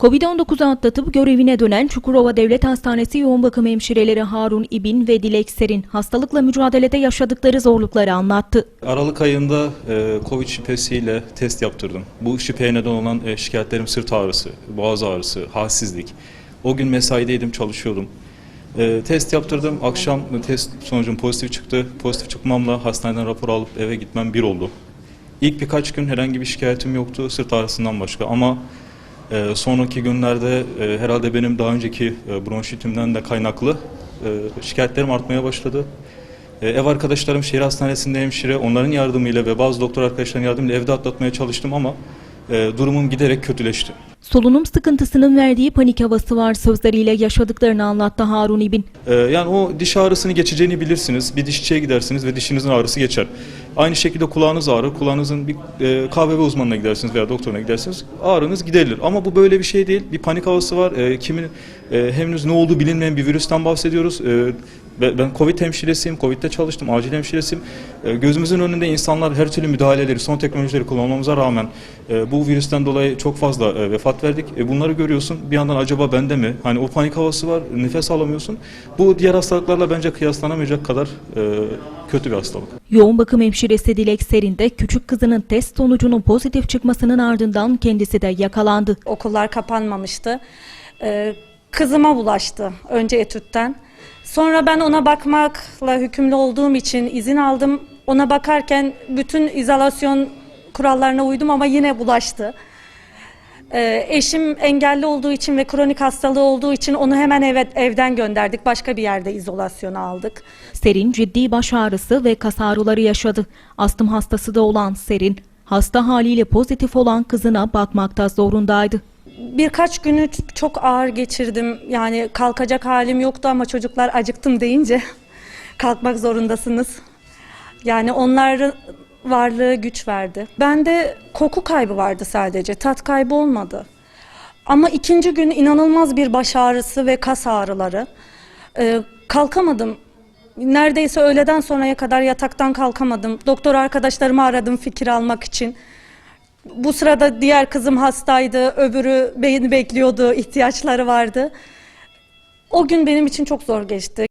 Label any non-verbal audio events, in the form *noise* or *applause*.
Covid-19'u atlatıp görevine dönen Çukurova Devlet Hastanesi yoğun bakım hemşireleri Harun İbin ve Dilek Serin hastalıkla mücadelede yaşadıkları zorlukları anlattı. Aralık ayında e, Covid şüphesiyle test yaptırdım. Bu şüpheye neden olan e, şikayetlerim sırt ağrısı, boğaz ağrısı, halsizlik. O gün mesaideydim, çalışıyordum. E, test yaptırdım. Akşam test sonucum pozitif çıktı. Pozitif çıkmamla hastaneden rapor alıp eve gitmem bir oldu. İlk birkaç gün herhangi bir şikayetim yoktu sırt ağrısından başka ama e, sonraki günlerde e, herhalde benim daha önceki e, bronşitimden de kaynaklı e, şikayetlerim artmaya başladı. E, Ev arkadaşlarım şehir hastanesinde hemşire, onların yardımıyla ve bazı doktor arkadaşların yardımıyla evde atlatmaya çalıştım ama e, durumum giderek kötüleşti. Solunum sıkıntısının verdiği panik havası var sözleriyle yaşadıklarını anlattı Harun İbin. E, yani o diş ağrısını geçeceğini bilirsiniz. Bir dişçiye gidersiniz ve dişinizin ağrısı geçer. Aynı şekilde kulağınız ağrır. Kulağınızın bir e, KBB uzmanına gidersiniz veya doktoruna gidersiniz. Ağrınız giderilir. Ama bu böyle bir şey değil. Bir panik havası var. E, kimin e, henüz ne olduğu bilinmeyen bir virüsten bahsediyoruz. E, ben Covid hemşiresiyim, Covid'de çalıştım, acil hemşiresiyim. E, gözümüzün önünde insanlar her türlü müdahaleleri, son teknolojileri kullanmamıza rağmen e, bu virüsten dolayı çok fazla e, vefat verdik. E, bunları görüyorsun. Bir yandan acaba bende mi? Hani o panik havası var, nefes alamıyorsun. Bu diğer hastalıklarla bence kıyaslanamayacak kadar e, kötü bir hastalık. Yoğun bakım hemşiresi Dilek Serin de küçük kızının test sonucunun pozitif çıkmasının ardından kendisi de yakalandı. Okullar kapanmamıştı. Ee, kızıma bulaştı önce etütten. Sonra ben ona bakmakla hükümlü olduğum için izin aldım. Ona bakarken bütün izolasyon kurallarına uydum ama yine bulaştı. Ee, eşim engelli olduğu için ve kronik hastalığı olduğu için onu hemen eve, evden gönderdik. Başka bir yerde izolasyona aldık. Serin ciddi baş ağrısı ve kas ağrıları yaşadı. Astım hastası da olan Serin, hasta haliyle pozitif olan kızına bakmakta zorundaydı. Birkaç günü çok ağır geçirdim. Yani kalkacak halim yoktu ama çocuklar acıktım deyince *laughs* kalkmak zorundasınız. Yani onların varlığı güç verdi. Bende koku kaybı vardı sadece. Tat kaybı olmadı. Ama ikinci gün inanılmaz bir baş ağrısı ve kas ağrıları. Ee, kalkamadım. Neredeyse öğleden sonraya kadar yataktan kalkamadım. Doktor arkadaşlarımı aradım fikir almak için. Bu sırada diğer kızım hastaydı, öbürü beni bekliyordu, ihtiyaçları vardı. O gün benim için çok zor geçti.